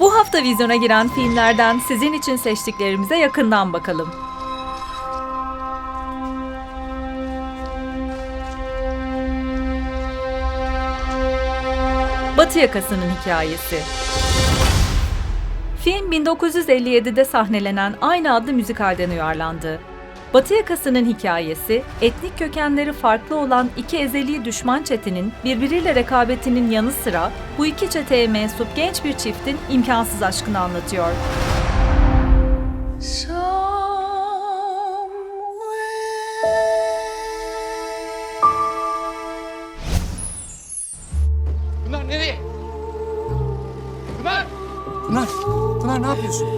Bu hafta vizyona giren filmlerden sizin için seçtiklerimize yakından bakalım. Batı yakasının hikayesi. Film 1957'de sahnelenen aynı adlı müzikalden uyarlandı. Batı Yakası'nın hikayesi, etnik kökenleri farklı olan iki ezeli düşman çetenin birbiriyle rekabetinin yanı sıra bu iki çeteye mensup genç bir çiftin imkansız aşkını anlatıyor. Pınar nereye? Pınar! Pınar, Pınar ne yapıyorsun?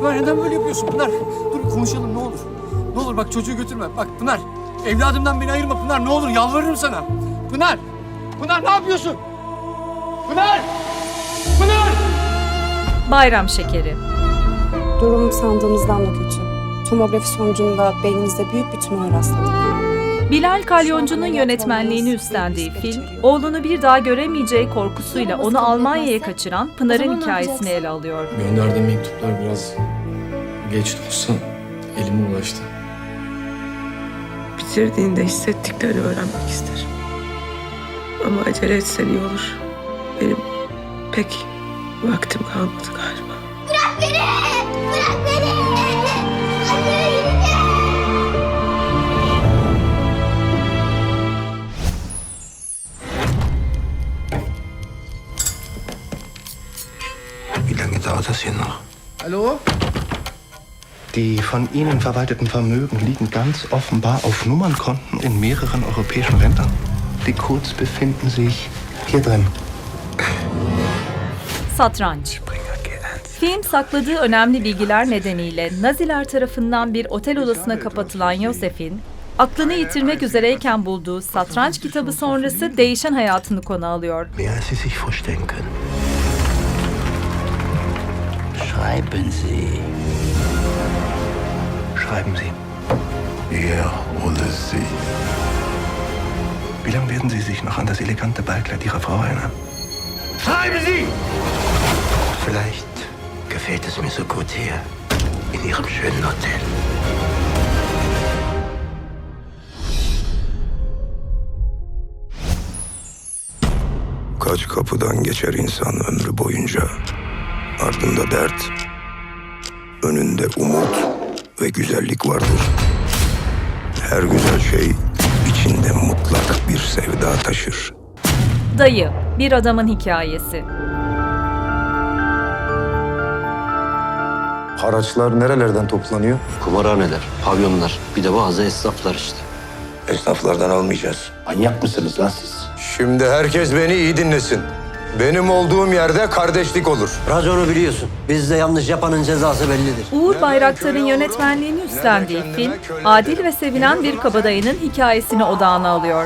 Pınar neden böyle yapıyorsun Pınar? Dur konuşalım ne olur. Ne olur bak çocuğu götürme. Bak Pınar, evladımdan beni ayırma Pınar ne olur yalvarırım sana. Pınar, Pınar ne yapıyorsun? Pınar! Pınar! Bayram Şekeri Durum sandığımızdan da kötü. Tomografi sonucunda beyninizde büyük bir tümör rastladık. Bilal Kalyoncu'nun yönetmenliğini üstlendiği film, oğlunu bir daha göremeyeceği korkusuyla onu Almanya'ya kaçıran Pınar'ın hikayesini ele alıyor. Gönderdiğim mektuplar biraz geç de olsa elime ulaştı. Bitirdiğinde hissettiklerini öğrenmek isterim. Ama acele etsen iyi olur. Benim pek vaktim kalmadı galiba. Dauert das hier noch? Alo? Die von Ihnen verwalteten Vermögen liegen ganz offenbar auf Nummernkonten in mehreren europäischen Ländern. Die Codes befinden sich hier drin. Satranç Film sakladığı önemli bilgiler nedeniyle Naziler tarafından bir otel odasına kapatılan Yosef'in, aklını yitirmek üzereyken bulduğu satranç kitabı sonrası değişen hayatını konu alıyor. Schreiben Sie. Schreiben Sie. Er oder sie. Wie lange werden Sie sich noch an das elegante Ballkleid Ihrer Frau erinnern? Schreiben Sie! Vielleicht gefällt es mir so gut hier. In Ihrem schönen Hotel. Kaç kapıdan geçer insan ömrü boyunca. Ardında dert, önünde umut ve güzellik vardır. Her güzel şey içinde mutlak bir sevda taşır. Dayı, bir adamın hikayesi. Haraçlar nerelerden toplanıyor? Kumarhaneler, pavyonlar, bir de bazı esnaflar işte. Esnaflardan almayacağız. Manyak mısınız lan siz? Şimdi herkes beni iyi dinlesin. Benim olduğum yerde kardeşlik olur. Raconu biliyorsun. Bizde yanlış yapanın cezası bellidir. Uğur Bayraktar'ın yönetmenliğini üstlendiği film, adil ve sevilen bir kabadayının hikayesini odağına alıyor.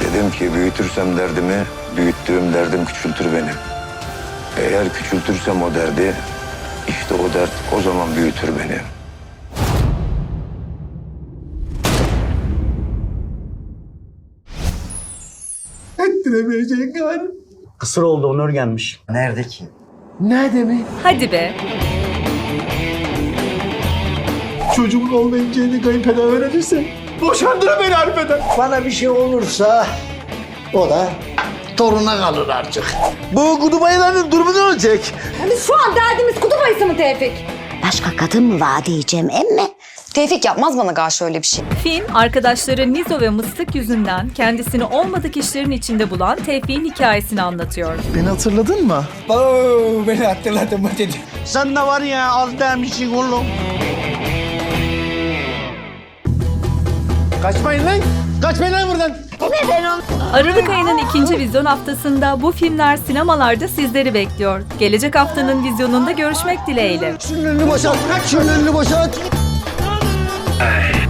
Dedim ki büyütürsem derdimi, büyüttüğüm derdim küçültür beni. Eğer küçültürsem o derdi, işte o dert o zaman büyütür beni. Kısır oldu Onur gelmiş. Nerede ki? Hadi be, Çocuğumun olmayınca kayınpeder verebilirse boşandıra beni Arife'den. Bana bir şey olursa o da toruna kalır artık. Bu kudubayların durumu ne olacak? Hani şu an derdimiz kutup ayısı mı Tevfik? Başka kadın mı vaat diyeceğim emme? Tevfik yapmaz bana karşı öyle bir şey. film arkadaşları Nizo ve Mıstık yüzünden kendisini olmadık işlerin içinde bulan Tevfik'in hikayesini anlatıyor. Beni hatırladın mı? Oo, beni hatırladın mı dedi. Sen de var ya az demişsin oğlum. Kaçmayın lan. Kaçmayın lan buradan. Aralık ayının ikinci vizyon haftasında bu filmler sinemalarda sizleri bekliyor. Gelecek haftanın vizyonunda görüşmek dileğiyle. Şunun önünü boşalt. Şunun önünü boşalt. Hey.